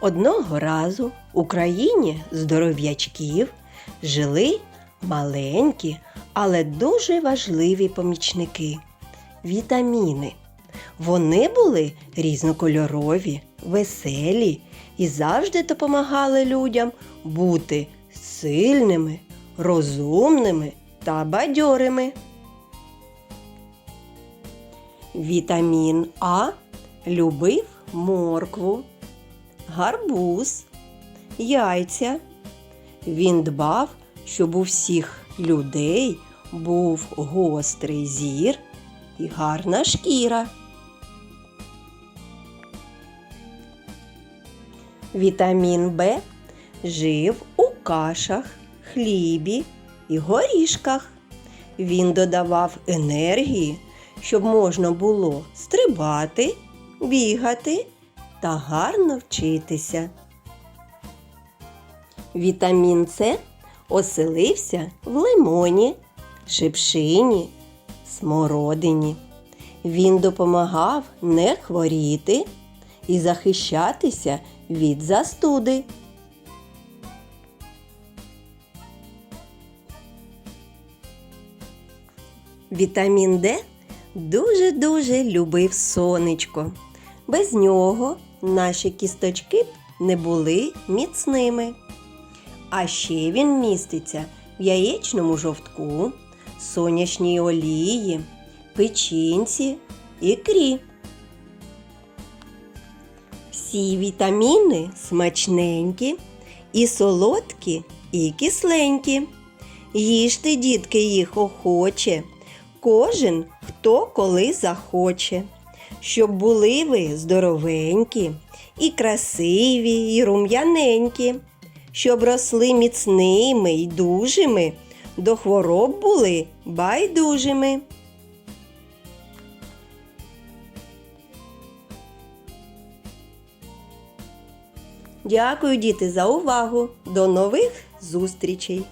Одного разу в Україні здоров'ячків жили маленькі, але дуже важливі помічники вітаміни. Вони були різнокольорові, веселі і завжди допомагали людям бути сильними, розумними та бадьорими. Вітамін А любив моркву, гарбуз, яйця. Він дбав, щоб у всіх людей був гострий зір і гарна шкіра. Вітамін Б жив у кашах, хлібі і горішках. Він додавав енергії, щоб можна було стрибати, бігати та гарно вчитися. Вітамін С оселився в лимоні, шипшині, смородині. Він допомагав не хворіти і захищатися від застуди. Вітамін Д дуже-дуже любив сонечко. Без нього наші кісточки не були міцними. А ще він міститься в яєчному жовтку, сонячній олії, печінці, ікрі. Всі вітаміни смачненькі, і солодкі, і кисленькі. Їжте, дітки, їх охоче, кожен хто коли захоче, щоб були ви здоровенькі, і красиві, і рум'яненькі, щоб росли міцними й дужими, до хвороб були байдужими. Дякую, діти, за увагу. До нових зустрічей!